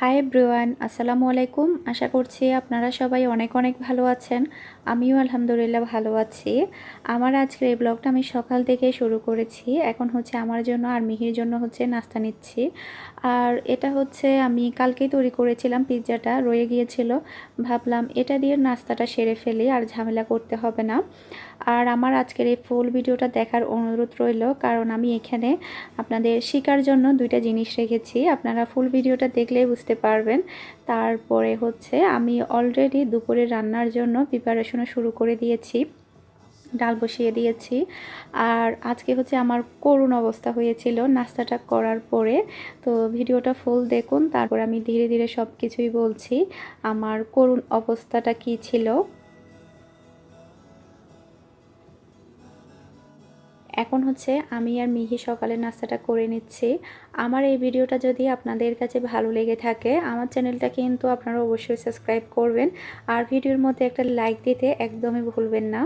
High ব্রুয়ান আসসালামু আলাইকুম। আশা করছি আপনারা সবাই অনেক অনেক ভালো আছেন। আমিও আলহামদুলিল্লাহ ভালো আছি। আমার আজকের এই ব্লগটা আমি সকাল থেকে শুরু করেছি। এখন হচ্ছে আমার জন্য আর মিহির জন্য হচ্ছে নাস্তা নিচ্ছি। আর এটা হচ্ছে আমি কালকেই তৈরি করেছিলাম পিৎজাটা, রয়ে গিয়েছিল। ভাবলাম এটা দিয়ে নাস্তাটা সেরে ফেলি, আর ঝামেলা করতে হবে না। আর আমার আজকের এই ফুল ভিডিওটা দেখার অনুরোধ রইল, কারণ আমি এখানে আপনাদের শিকার জন্য দুইটা জিনিস রেখেছি। আপনারা ফুল ভিডিওটা দেখলেই বুঝতে পারবেন। তারপরে হচ্ছে আমি অলরেডি দুপুরে রান্নার জন্য প্রিপারেশনও শুরু করে দিয়েছি। ডাল বসিয়ে দিয়েছি। আর আজকে হচ্ছে আমার করুণ অবস্থা হয়েছিল নাস্তাটা করার পরে। তো ভিডিওটা ফুল দেখুন, তারপর আমি ধীরে ধীরে সব কিছুই বলছি, আমার করুণ অবস্থাটা কি ছিল। এখন হচ্ছে আমি আর মিহি সকালে নাস্তাটা করে নিচ্ছি। আমার এই ভিডিওটা যদি আপনাদের কাছে ভালো লেগে থাকে, আমার চ্যানেলটা কিন্তু আপনারা অবশ্যই সাবস্ক্রাইব করবেন। আর ভিডিওর মধ্যে একটা লাইক দিতে একদমই ভুলবেন না।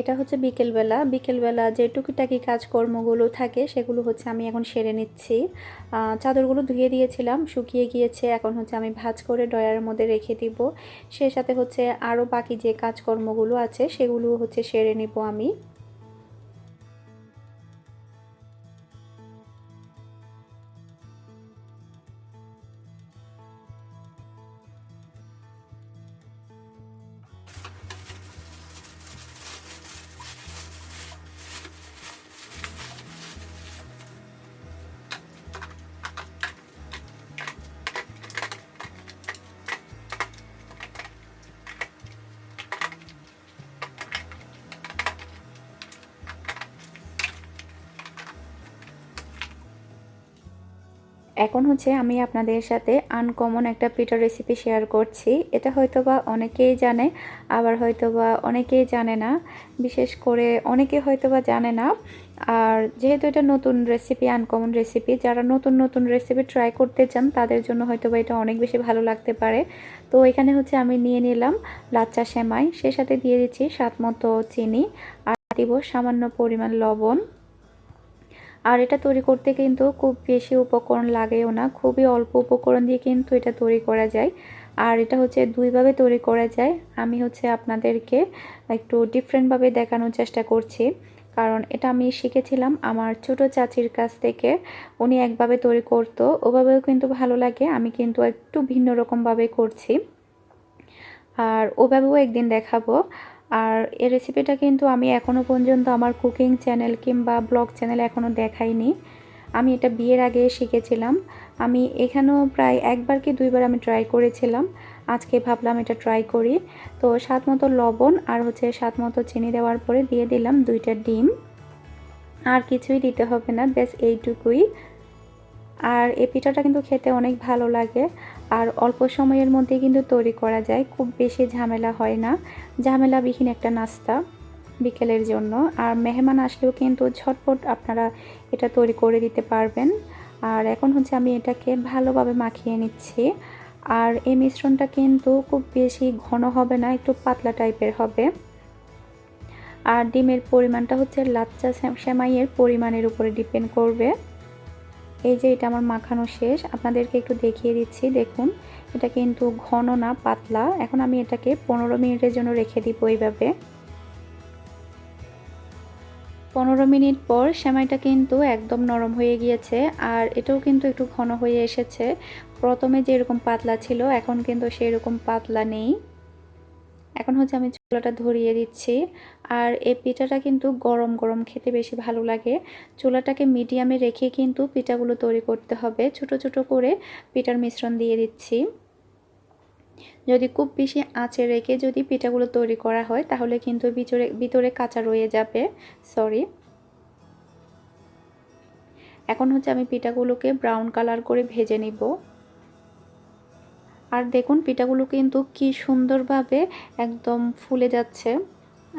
এটা হচ্ছে বিকেলবেলা। বিকেলবেলা যে টুকিটাকি কাজকর্মগুলো থাকে, সেগুলো হচ্ছে আমি এখন সেরে নিচ্ছি। চাদরগুলো ধুয়ে দিয়েছিলাম, শুকিয়ে গিয়েছে। এখন হচ্ছে আমি ভাজ করে ডয়ারের মধ্যে রেখে দিব। সে সাথে হচ্ছে আরও বাকি যে কাজকর্মগুলো আছে, সেগুলো হচ্ছে সেরে নেব আমি। এখন হচ্ছে আমি আপনাদের সাথে আনকমন একটা পিঠার রেসিপি শেয়ার করছি। এটা হয়তোবা অনেকেই জানে, আবার হয়তোবা অনেকেই জানে না। বিশেষ করে অনেকে হয়তোবা জানে না। আর যেহেতু এটা নতুন রেসিপি আনকমন রেসিপি যারা নতুন নতুন রেসিপি ট্রাই করতে চান, তাদের জন্য হয়তোবা এটা অনেক বেশি ভালো লাগতে পারে। তো এখানে হচ্ছে আমি নিয়ে নিলাম লাচ্চা সেমাই, সে সাথে দিয়ে দিচ্ছি স্বাদ মতো চিনি, আর দিব সামান্য পরিমাণ লবণ। আর এটা তৈরি করতে কিন্তু খুব বেশি উপকরণ লাগেও না, খুবই অল্প উপকরণ দিয়ে কিন্তু এটা তৈরি করা যায়। আর এটা হচ্ছে দুইভাবে তৈরি করা যায়। আমি হচ্ছে আপনাদেরকে একটু ডিফারেন্টভাবে দেখানোর চেষ্টা করছি। কারণ এটা আমি শিখেছিলাম আমার ছোট চাচির কাছ থেকে। উনি একভাবে তৈরি করতো, ওভাবেও কিন্তু ভালো লাগে, আমি কিন্তু একটু ভিন্ন রকমভাবে করছি। আর ওভাবেও একদিন দেখাবো। আর এই রেসিপিটা কিন্তু আমি এখনও পর্যন্ত আমার কুকিং চ্যানেল কিংবা ব্লগ চ্যানেল এখনও দেখাইনি। আমি এটা বিয়ের আগে শিখেছিলাম। আমি এখানেও প্রায় একবার কি দুইবার আমি ট্রাই করেছিলাম। আজকে ভাবলাম এটা ট্রাই করি। তো স্বাদ মতো লবণ আর হচ্ছে স্বাদ মতো চিনি দেওয়ার পরে দিয়ে দিলাম দুইটা ডিম। আর কিছুই দিতে হবে না, ব্যাস এইটুকুই। আর এই পিঠাটা কিন্তু খেতে অনেক ভালো লাগে। আর অল্প সময়ের মধ্যে কিন্তু তৈরি করা যায়। খুব বেশি ঝামেলা হয় না। ঝামেলাবিহীন একটা নাস্তা বিকেলের জন্য। আর মেহমান আসলেও কিন্তু ঝটপট আপনারা এটা তৈরি করে দিতে পারবেন। আর এখন হচ্ছে আমি এটাকে ভালোভাবে মাখিয়ে নিচ্ছি। আর এই মিশ্রণটা কিন্তু খুব বেশি ঘন হবে না, একটু পাতলা টাইপের হবে। আর ডিমের পরিমাণটা হচ্ছে লাচ্চা সেমাইয়ের পরিমাণের উপরে ডিপেন্ড করবে। এই যে এটা আমার মাখানো শেষ, আপনাদেরকে একটু দেখিয়ে দিচ্ছি, দেখুন। এটা কিন্তু ঘন না, পাতলা। এখন আমি এটাকে পনেরো মিনিটের জন্য রেখে দিব এইভাবে। পনেরো মিনিট পর সেমাইটা কিন্তু একদম নরম হয়ে গিয়েছে, আর এটাও কিন্তু একটু ঘন হয়ে এসেছে। প্রথমে যেরকম পাতলা ছিল, এখন কিন্তু সেরকম পাতলা নেই। এখন হচ্ছে আমি চুলাটা ধরিয়ে দিচ্ছি। আর এই পিঠাটা কিন্তু গরম গরম খেতে বেশি ভালো লাগে। চুলাটাকে মিডিয়ামে রেখে কিন্তু পিঠাগুলো তৈরি করতে হবে। ছোট ছোট করে পিঠার মিশ্রণ দিয়ে দিচ্ছি। যদি খুব বেশি আঁচে রেখে যদি পিঠাগুলো তৈরি করা হয়, তাহলে কিন্তু ভিতরে ভিতরে কাঁচা রয়ে যাবে। সরি। এখন হচ্ছে আমি পিঠাগুলোকে ব্রাউন কালার করে ভেজে নিব। আর দেখুন, পিঠাগুলো কিন্তু কি সুন্দরভাবে একদম ফুলে যাচ্ছে।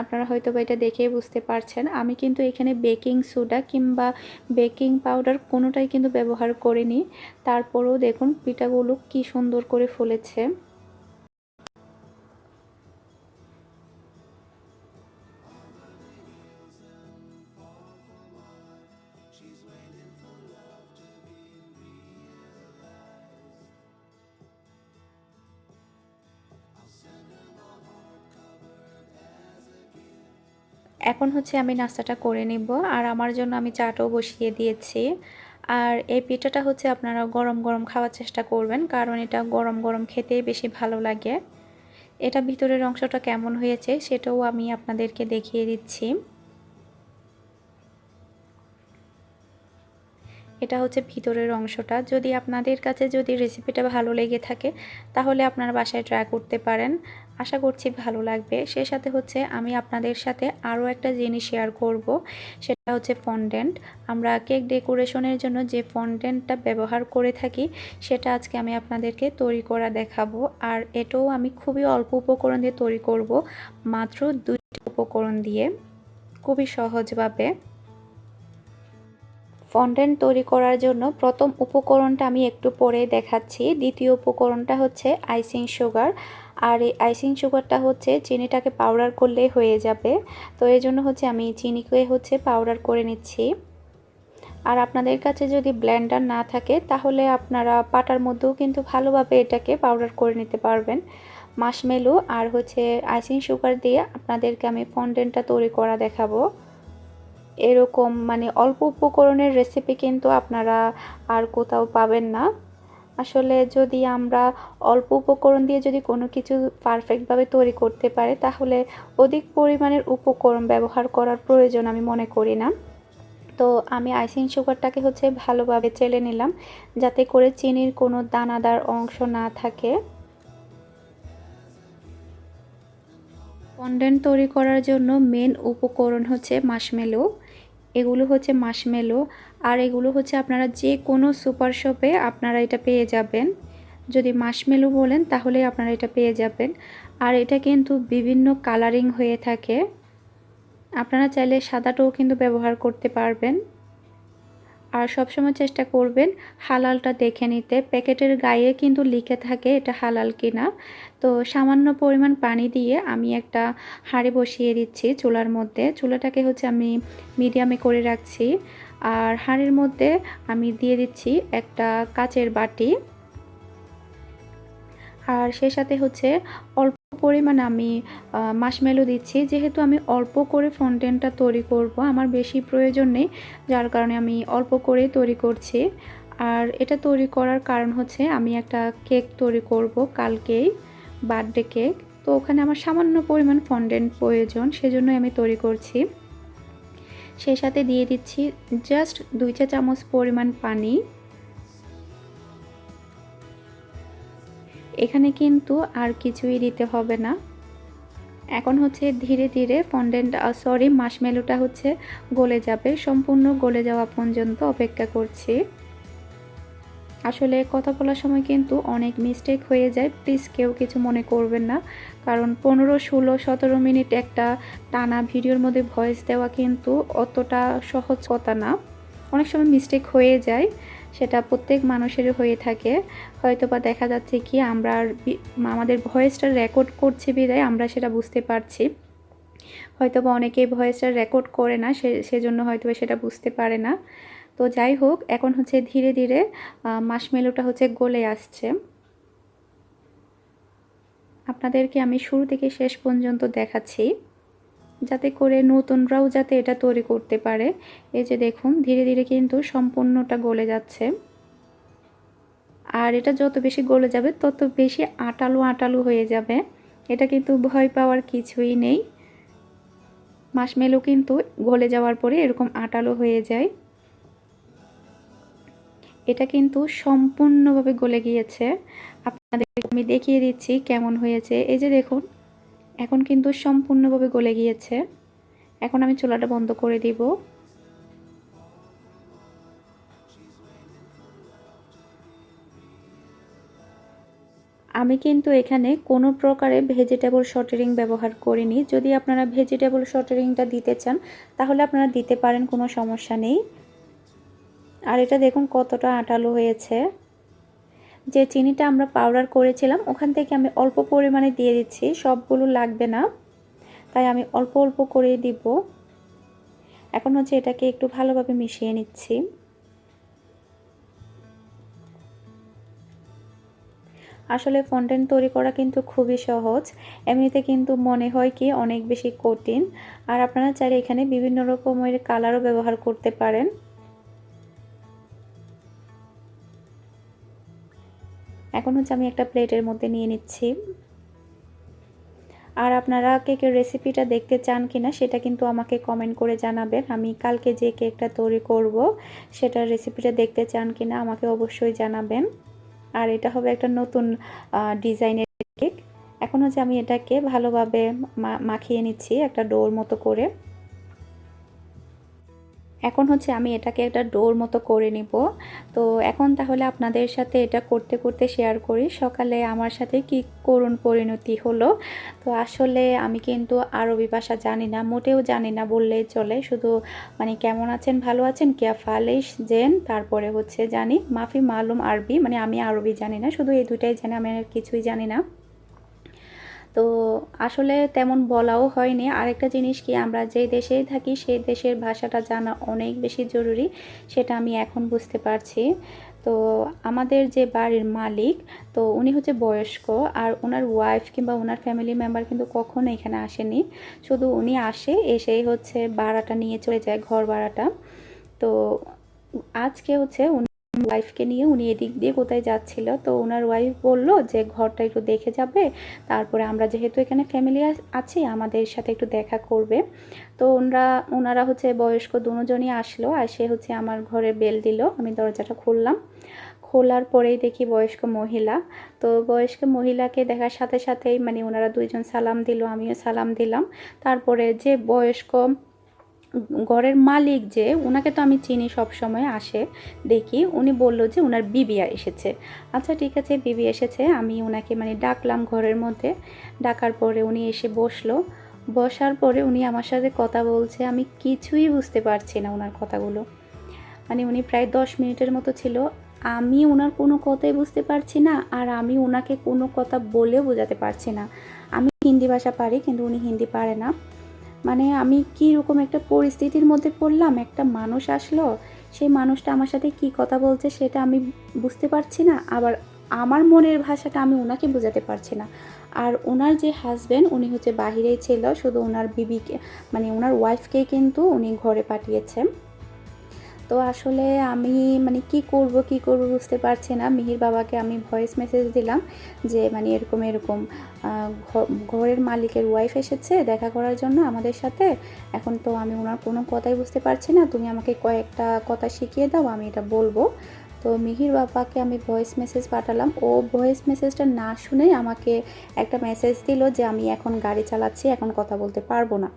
আপনারা হয়তো বা এটা দেখেই বুঝতে পারছেন। আমি কিন্তু এখানে বেকিং সোডা কিংবা বেকিং পাউডার কোনোটাই কিন্তু ব্যবহার করিনি। তারপরেও দেখুন, পিঠাগুলো কি সুন্দর করে ফুলেছে। এখন হচ্ছে আমি নাস্তাটা করে নিব। আর আমার জন্য আমি চাটাও বসিয়ে দিয়েছি। আর এই পিঠাটা হচ্ছে আপনারা গরম গরম খাওয়ার চেষ্টা করবেন, কারণ এটা গরম গরম খেতেই বেশি ভালো লাগে। এটা ভিতরের অংশটা কেমন হয়েছে সেটাও আমি আপনাদেরকে দেখিয়ে দিচ্ছি। এটা হচ্ছে ভিতরের অংশটা। যদি আপনাদের কাছে যদি রেসিপিটা ভালো লেগে থাকে, তাহলে আপনারা বাসায় ট্রাই করতে পারেন। আশা করছি ভালো লাগবে। সে সাথে হচ্ছে আমি আপনাদের সাথে আরও একটা জিনিস শেয়ার করব, সেটা হচ্ছে ফন্ডেন্ট আমরা কেক ডেকোরেশনের জন্য যে ফন্ডেন্টটা ব্যবহার করে থাকি, সেটা আজকে আমি আপনাদেরকে তৈরি করা দেখাবো। আর এটাও আমি খুবই অল্প উপকরণ দিয়ে তৈরি করব, মাত্র দুইটি উপকরণ দিয়ে। খুবই সহজভাবে। ফন্ডেন্ট তৈরি করার জন্য প্রথম উপকরণটা আমি একটু পরে দেখাচ্ছি। দ্বিতীয় উপকরণটা হচ্ছে আইসিং সুগার। আর এই আইসিং সুগারটা হচ্ছে চিনিটাকে পাউডার করলেই হয়ে যাবে। তো এই জন্য হচ্ছে আমি চিনিকে হচ্ছে পাউডার করে নিচ্ছি। আর আপনাদের কাছে যদি ব্ল্যান্ডার না থাকে, তাহলে আপনারা পাটার মধ্যেও কিন্তু ভালোভাবে এটাকে পাউডার করে নিতে পারবেন। মাসমেলো আর হচ্ছে আইসিং সুগার দিয়ে আপনাদেরকে আমি ফন্ডেন্টটা তৈরি করা দেখাবো। এরকম মানে অল্প উপকরণের রেসিপি কিন্তু আপনারা আর কোথাও পাবেন না। আসলে যদি আমরা অল্প উপকরণ দিয়ে যদি কোনো কিছু পারফেক্টভাবে তৈরি করতে পারে, তাহলে অধিক পরিমাণের উপকরণ ব্যবহার করার প্রয়োজন আমি মনে করি না। তো আমি আইসিং সুগারটাকে হচ্ছে ভালোভাবে চেলে নিলাম, যাতে করে চিনির কোনো দানাদার অংশ না থাকে। ফন্ডেন্ট তৈরি করার জন্য মেন উপকরণ হচ্ছে মাসমেলো এগুলো হচ্ছে মাসমেলো আর এগুলো হচ্ছে আপনারা যে কোনো সুপার শপে আপনারা এটা পেয়ে যাবেন। যদি মাসমেলো বলেন তাহলে আপনারা এটা পেয়ে যাবেন। আর এটা কিন্তু বিভিন্ন কালারিং হয়ে থাকে। আপনারা চাইলে সাদাটাও কিন্তু ব্যবহার করতে পারবেন। আর সবসময় চেষ্টা করবেন হালালটা দেখে নিতে। প্যাকেটের গায়ে কিন্তু লিখে থাকে এটা হালাল কিনা। তো সামান্য পরিমাণ পানি দিয়ে আমি একটা হাঁড়ি বসিয়ে দিচ্ছি চুলার মধ্যে। চুলাটাকে হচ্ছে আমি মিডিয়ামে করে রাখছি। আর হাঁড়ির মধ্যে আমি দিয়ে দিচ্ছি একটা কাচের বাটি। আর সে সাথে হচ্ছে অল্প পরিমাণ আমি মাসমেলো দিচ্ছি। যেহেতু আমি অল্প করে ফন্টেনটা তৈরি করব, আমার বেশি প্রয়োজন নেই, যার কারণে আমি অল্প করে তৈরি করছি। আর এটা তৈরি করার কারণ হচ্ছে, আমি একটা কেক তৈরি করব কালকেই বার্থডে কেক তো ওখানে আমার সামান্য পরিমাণ ফন্ডেন্ট প্রয়োজন, সেজন্যই আমি তৈরি করছি। সেই সাথে দিয়ে দিচ্ছি জাস্ট দুই চা চামচ পরিমাণ পানি। এখানে কিন্তু আর কিছুই দিতে হবে না। এখন হচ্ছে ধীরে ধীরে ফন্ডেন্ট সরি মাসমেলোটা হচ্ছে গলে যাবে। সম্পূর্ণ গলে যাওয়া পর্যন্ত অপেক্ষা করছি। আসলে কথা বলার সময় কিন্তু অনেক মিস্টেক হয়ে যায়। প্লিজ কেউ কিছু মনে করবেন না। কারণ পনেরো, ষোলো, সতেরো মিনিট একটা টানা ভিডিওর মধ্যে ভয়েস দেওয়া কিন্তু অতটা সহজ কথা না। অনেক সময় মিস্টেক হয়ে যায়। সেটা প্রত্যেক মানুষের হয়ে থাকে। হয়তো বা দেখা যাচ্ছে কি আমরা আমাদের ভয়েসটা রেকর্ড করছি বিদায় আমরা সেটা বুঝতে পারছি। হয়তো বা অনেকেই ভয়েসটা রেকর্ড করে না, সে, সেজন্য হয়তো সেটা বুঝতে পারে না। তো যাই হোক, এখন হচ্ছে ধীরে ধীরে মাসমেলোটা হচ্ছে গলে আসছে। আপনাদেরকে আমি শুরু থেকে শেষ পর্যন্ত দেখাচ্ছি। যাতে করে নতুনরাও যাতে এটা তৈরি করতে পারে। এই যে দেখুন, ধীরে ধীরে কিন্তু সম্পূর্ণটা গলে যাচ্ছে। আর এটা যত বেশি গলে যাবে, তত বেশি আটালু আটালু হয়ে যাবে। এটা কিন্তু ভয় পাওয়ার কিছুই নেই। মাসমেলো কিন্তু গলে যাওয়ার পরে এরকম আটালো হয়ে যায়। এটা কিন্তু সম্পূর্ণভাবে গলে গিয়েছে। আপনাদের আমি দেখিয়ে দিচ্ছি কেমন হয়েছে। এই যে দেখুন এখন কিন্তু সম্পূর্ণভাবে গলে গিয়েছে। এখন আমি চুলাটা বন্ধ করে দিব। আমি কিন্তু এখানে কোনো প্রকারে ভেজিটেবল শর্টারিং ব্যবহার করিনি। যদি আপনারা ভেজিটেবল শর্টারিংটা দিতে চান, তাহলে আপনারা দিতে পারেন, কোনো সমস্যা নেই। আর এটা দেখুন কতটা আটালো হয়েছে। যে চিনিটা আমরা পাউডার করেছিলাম, ওখান থেকে আমি অল্প পরিমাণে দিয়ে দিচ্ছি, সবগুলো লাগবে না। তাই আমি অল্প অল্প করে দিব। এখন হচ্ছে এটাকে একটু ভালোভাবে মিশিয়ে নিচ্ছি। আসলে ফন্টেন তৈরি করা কিন্তু খুবই সহজ। এমনিতে কিন্তু মনে হয় কি অনেক বেশি কঠিন। আর আপনারা চাইলে এখানে বিভিন্ন রকমের কালারও ব্যবহার করতে পারেন। এখন হচ্ছে আমি একটা প্লেটের মধ্যে নিয়ে নিচ্ছি। আর আপনারা কেকের রেসিপিটা দেখতে চান কিনা সেটা কিন্তু আমাকে কমেন্ট করে জানাবেন। আমি কালকে যে কেকটা তৈরি করব, সেটার রেসিপিটা দেখতে চান কিনা আমাকে অবশ্যই জানাবেন। আর এটা হবে একটা নতুন ডিজাইনের কেক এখন হচ্ছে আমি এটাকে ভালোভাবে মাখিয়ে নিচ্ছি একটা ডোর মতো করে। এখন হচ্ছে আমি এটাকে একটা ডোর মতো করে নিব। তো এখন তাহলে আপনাদের সাথে এটা করতে করতে শেয়ার করি। সকালে আমার সাথে কি করুণ পরিণতি হলো? তো আসলে আমি কিন্তু আরবি ভাষা জানি না, মোটেও জানি না বললেই চলে। শুধু মানে কেমন আছেন, ভালো আছেন? কিয়া ফালিশ জেন? তারপরে হচ্ছে জানি মাফি মালুম আরবি। মানে আমি আরবি জানি না, শুধু এই দুটাই জানি, আমি আর কিছুই জানি না। তো আসলে তেমন বলাও হয়নি। আরেকটা জিনিস কি, আমরা যে দেশেই থাকি সেই দেশের ভাষাটা জানা অনেক বেশি জরুরি, সেটা আমি এখন বুঝতে পারছি। তো আমাদের যে বাড়ির মালিক, তো উনি হচ্ছে বয়স্ক, আর ওনার ওয়াইফ কিংবা ওনার ফ্যামিলি মেম্বার কিন্তু কখনো এখানে আসেনি। শুধু উনি আসে, এসেই হচ্ছে ভাড়াটা নিয়ে চলে যায় ঘর ভাড়াটা তো আজকে হচ্ছে ওয়াইফকে নিয়ে উনি এদিক দিয়ে কোথায় যাচ্ছিল, তো ওনার ওয়াইফ বলল যে ঘরটা একটু দেখে যাবে, তারপরে আমরা যেহেতু এখানে ফ্যামিলি আছি, আমাদের সাথে একটু দেখা করবে। তো ওনারা ওনারা হচ্ছে বয়স্ক দুজনই আসলো, আর সে হচ্ছে আমার ঘরে বেল দিল, আমি দরজাটা খুললাম। খোলার পরেই দেখি বয়স্ক মহিলা, তো বয়স্ক মহিলাকে দেখার সাথে সাথেই মানে ওনারা দুইজন সালাম দিল, আমিও সালাম দিলাম। তারপরে যে বয়স্ক ঘরের মালিক যে ওনাকে তো আমি চিনি সব সময় আসে, দেখি। উনি বলল যে ওনার বিবিয়া এসেছে। আচ্ছা ঠিক আছে, বিবি এসেছে। আমি ওনাকে মানে ডাকলাম ঘরের মধ্যে। ডাকার পরে উনি এসে বসল। বসার পরে উনি আমার সাথে কথা বলছে। আমি কিছুই বুঝতে পারছি না ওনার কথাগুলো। মানে উনি প্রায় দশ মিনিটের মতো ছিল। আমি ওনার কোনো কথাই বুঝতে পারছি না আর আমি ওনাকে কোনো কথা বলেও বোঝাতে পারছি না। আমি হিন্দি ভাষা পারি, কিন্তু উনি হিন্দি পারে না। মানে আমি কীরকম একটা পরিস্থিতির মধ্যে পড়লাম, একটা মানুষ আসলো, সেই মানুষটা আমার সাথে কি কথা বলছে সেটা আমি বুঝতে পারছি না, আবার আমার মনের ভাষাটা আমি ওনাকে বোঝাতে পারছি না। আর ওনার যে হাজব্যান্ড উনি হচ্ছে বাহিরেই ছিল, শুধু ওনার বিবিকে মানে ওনার ওয়াইফকে কিন্তু উনি ঘরে পাঠিয়েছেন। তো আসলে আমি মানে কি করব কি করব বুঝতে পারছি না। মিহির বাবাকে আমি ভয়েস মেসেজ দিলাম যে মানে এরকম এরকম ঘরের মালিকের ওয়াইফ এসেছে দেখা করার জন্য আমাদের সাথে। এখন তো আমি ওনার কোনো কথাই বুঝতে পারছি না। তুমি আমাকে কয়েকটা কথা শিখিয়ে দাও, আমি এটা বলব। তো মিহির বাবাকে আমি ভয়েস মেসেজ পাঠালাম। ও ভয়েস মেসেজটা না শুনেই আমাকে একটা মেসেজ দিল যে, আমি এখন গাড়ি চালাচ্ছি, এখন কথা বলতে পারব না।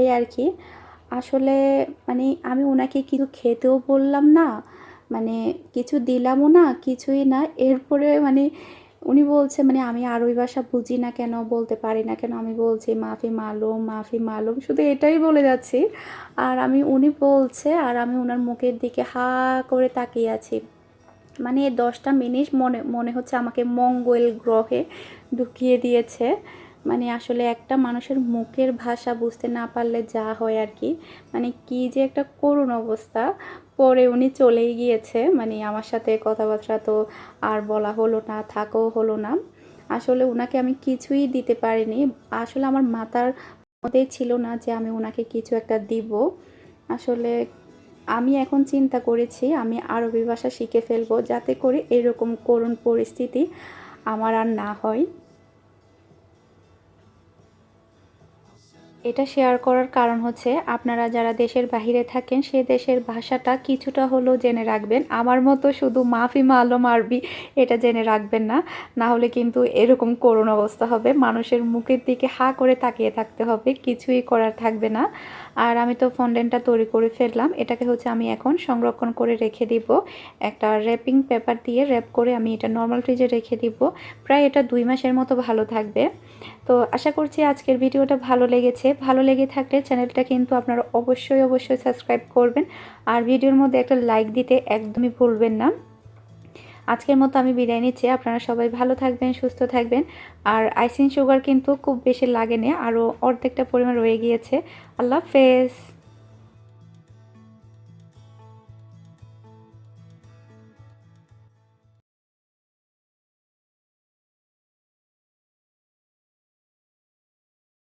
এই আর কি। আসলে মানে আমি ওনাকে কিছু খেতেও বললাম না মানে কিছু দিলামও না, কিছুই না। এরপরে মানে উনি বলছে মানে আমি আরবি ভাষা বুঝি না কেন, বলতে পারি না কেন? আমি বলছি, মাফি মালুম মাফি মালুম। শুধু এটাই বলে যাচ্ছি। আর আমি, উনি বলছে, আর আমি ওনার মুখের দিকে হা করে তাকিয়ে আছি। মানে দশটা মিনিট মনে মনে হচ্ছে আমাকে মঙ্গল গ্রহে ঢুকিয়ে দিয়েছে। মানে আসলে একটা মানুষের মুখের ভাষা বুঝতে না পারলে যা হয় আর কি। মানে কি যে একটা করুণ অবস্থা। পরে উনি চলেই গিয়েছে। মানে আমার সাথে কথাবার্তা তো আর বলা হলো না, থাকও হলো না। আসলে ওনাকে আমি কিছুই দিতে পারিনি। আসলে আমার মাথার মধ্যেই ছিল না যে আমি ওনাকে কিছু একটা দিব। আসলে আমি এখন চিন্তা করেছি, আমি আরবি ভাষা শিখে ফেলব যাতে করে এরকম করুণ পরিস্থিতি আমার আর না হয়। এটা শেয়ার করার কারণ হচ্ছে আপনারা যারা দেশের বাহিরে থাকেন, সে দেশের ভাষাটা কিছুটা হলেও জেনে রাখবেন। আমার মতো শুধু মাফি মালম আরবি এটা জেনে রাখবেন না। না হলে কিন্তু এরকম করুণ অবস্থা হবে। মানুষের মুখের দিকে হা করে তাকিয়ে থাকতে হবে। কিছুই করার থাকবে না। আর আমি তো ফন্ডেনটা তৈরি করে ফেললাম। এটাকে হচ্ছে আমি এখন সংরক্ষণ করে রেখে দিব। একটা র্যাপিং পেপার দিয়ে র্যাপ করে আমি এটা নর্মাল ফ্রিজে রেখে দিব। প্রায় এটা দুই মাসের মতো ভালো থাকবে। তো আশা করছি আজকের ভিডিওটা ভালো লেগেছে। ভালো লেগে থাকলে চ্যানেলটা কিন্তু আপনারা অবশ্যই অবশ্যই সাবস্ক্রাইব করবেন। আর ভিডিওর মধ্যে একটা লাইক দিতে একদমই ভুলবেন না। আজকের মতো আমি বিদায় নিচ্ছি। আপনারা সবাই ভালো থাকবেন, সুস্থ থাকবেন। আর আইসিং সুগার কিন্তু খুব বেশি লাগে লাগেনি, আরও অর্ধেকটা পরিমাণ রয়ে গিয়েছে। আল্লাহ হাফেজ।